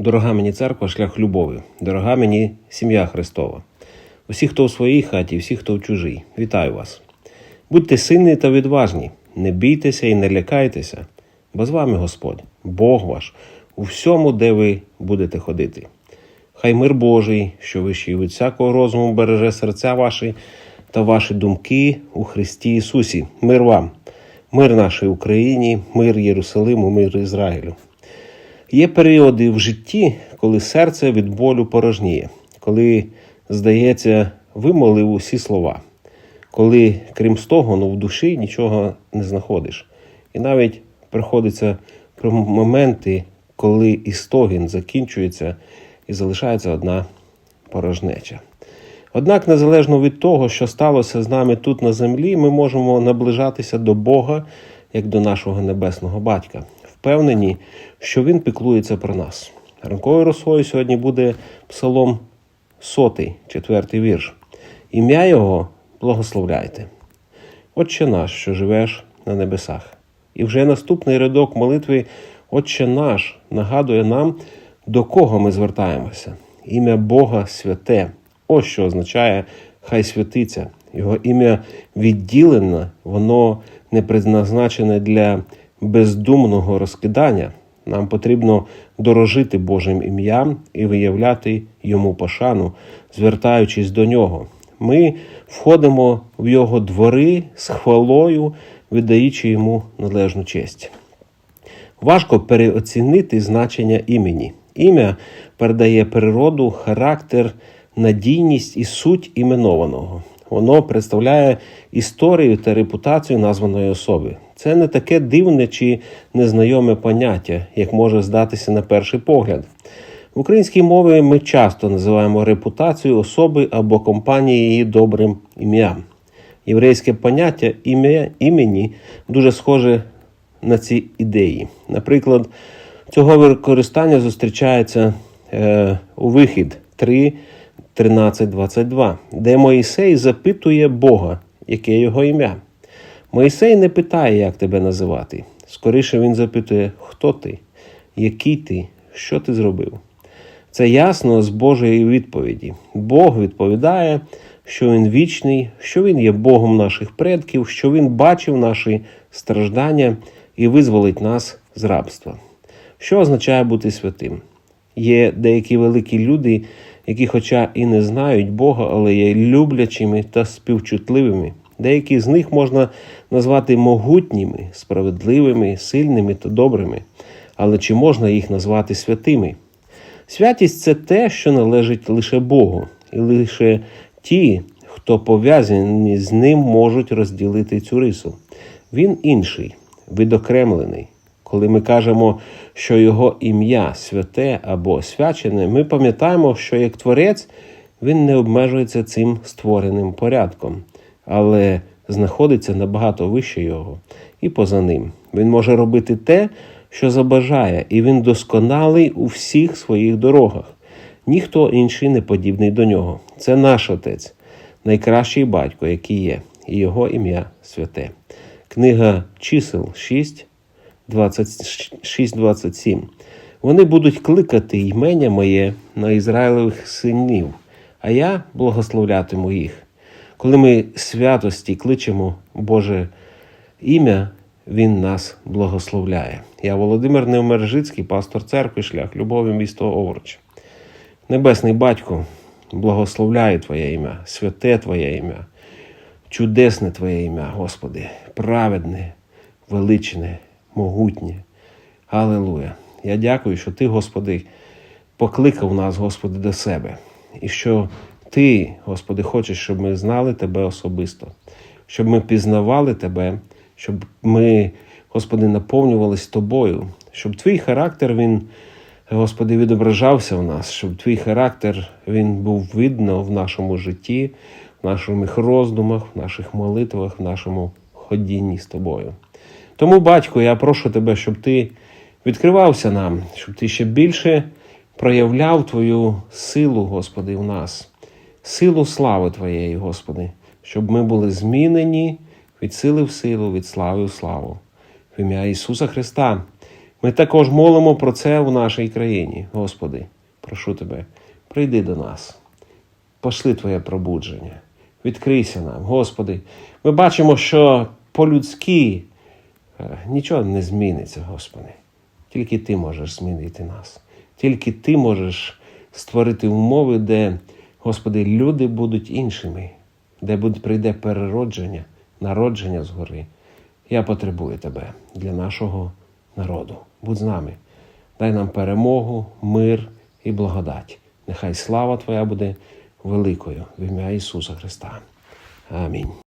Дорога мені церква, шлях любові, дорога мені сім'я Христова. Усі, хто у своїй хаті, всі, хто в чужій, вітаю вас. Будьте сильні та відважні, не бійтеся і не лякайтеся, бо з вами Господь, Бог ваш, у всьому, де ви будете ходити. Хай мир Божий, що вищий від всякого розуму, береже серця ваші та ваші думки у Христі Ісусі. Мир вам, мир нашій Україні, мир Єрусалиму, мир Ізраїлю. Є періоди в житті, коли серце від болю порожніє, коли, здається, вимолив усі слова, коли, крім стогону, в душі нічого не знаходиш. І навіть приходиться про моменти, коли і стогін закінчується і залишається одна порожнеча. Однак, незалежно від того, що сталося з нами тут на землі, ми можемо наближатися до Бога як до нашого небесного батька, впевнені, що Він піклується про нас. Ранковою росою сьогодні буде псалом сотий, четвертий вірш. Ім'я Його благословляйте. Отче наш, що живеш на небесах. І вже наступний рядок молитви Отче наш нагадує нам, до кого ми звертаємося. Ім'я Бога святе. Ось що означає Хай святиться. Його ім'я відділене, воно не предназначене для бездумного розкидання. Нам потрібно дорожити Божим ім'ям і виявляти йому пошану, звертаючись до нього. Ми входимо в його двори з хвалою, віддаючи йому належну честь. Важко переоцінити значення імені. Ім'я передає природу, характер, надійність і суть іменованого. Воно представляє історію та репутацію названої особи. Це не таке дивне чи незнайоме поняття, як може здатися на перший погляд. В українській мові ми часто називаємо репутацію особи або компанії її добрим ім'ям. Єврейське поняття ім'я імені дуже схоже на ці ідеї. Наприклад, цього використання зустрічається е, у вихід 3, 13, 22, де Моїсей запитує Бога, яке його ім'я. Моїсей не питає, як тебе називати. Скоріше він запитує, хто ти, який ти, що ти зробив. Це ясно з Божої відповіді. Бог відповідає, що Він вічний, що Він є Богом наших предків, що Він бачив наші страждання і визволить нас з рабства. Що означає бути святим? Є деякі великі люди, які, хоча і не знають Бога, але є люблячими та співчутливими. Деякі з них можна назвати могутніми, справедливими, сильними та добрими. Але чи можна їх назвати святими? Святість це те, що належить лише Богу, і лише ті, хто пов'язані з ним, можуть розділити цю рису. Він інший, відокремлений. Коли ми кажемо, що його ім'я святе або освячене, ми пам'ятаємо, що як творець він не обмежується цим створеним порядком, але знаходиться набагато вище його і поза ним. Він може робити те, що забажає, і він досконалий у всіх своїх дорогах. Ніхто інший не подібний до нього. Це наш отець, найкращий батько, який є, і його ім'я святе. Книга чисел 6, 26-27. Вони будуть кликати ймення моє на Ізраїлевих синів, а я благословлятиму їх. Коли ми святості кличемо Боже ім'я, Він нас благословляє. Я Володимир Невмержицький, пастор церкви, шлях любові, місто Овруч. Небесний Батько, благословляю Твоє ім'я, святе Твоє ім'я, чудесне Твоє ім'я, Господи, праведне, величне, могутнє. Аллилуйя. Я дякую, що Ти, Господи, покликав нас, Господи, до себе. І що Ти, Господи, хочеш, щоб ми знали Тебе особисто, щоб ми пізнавали Тебе, щоб ми, Господи, наповнювалися Тобою, щоб Твій характер, він, Господи, відображався в нас, щоб Твій характер він був видно в нашому житті, в наших роздумах, в наших молитвах, в нашому ходінні з Тобою. Тому, батько, я прошу тебе, щоб ти відкривався нам, щоб ти ще більше проявляв Твою силу, Господи, в нас, силу слави Твоєї, Господи, щоб ми були змінені від сили в силу, від слави в славу. В ім'я Ісуса Христа Ми також молимо про це у нашій країні. Господи, прошу Тебе, прийди до нас, пошли Твоє пробудження, відкрийся нам, Господи. Ми бачимо, що по-людськи е, нічого не зміниться, Господи. Тільки Ти можеш змінити нас. Тільки Ти можеш створити умови, де, Господи, люди будуть іншими, де буде, прийде переродження, народження згори. Я потребую Тебе для нашого народу. Будь з нами. Дай нам перемогу, мир і благодать. Нехай слава Твоя буде великою в ім'я Ісуса Христа. Амінь.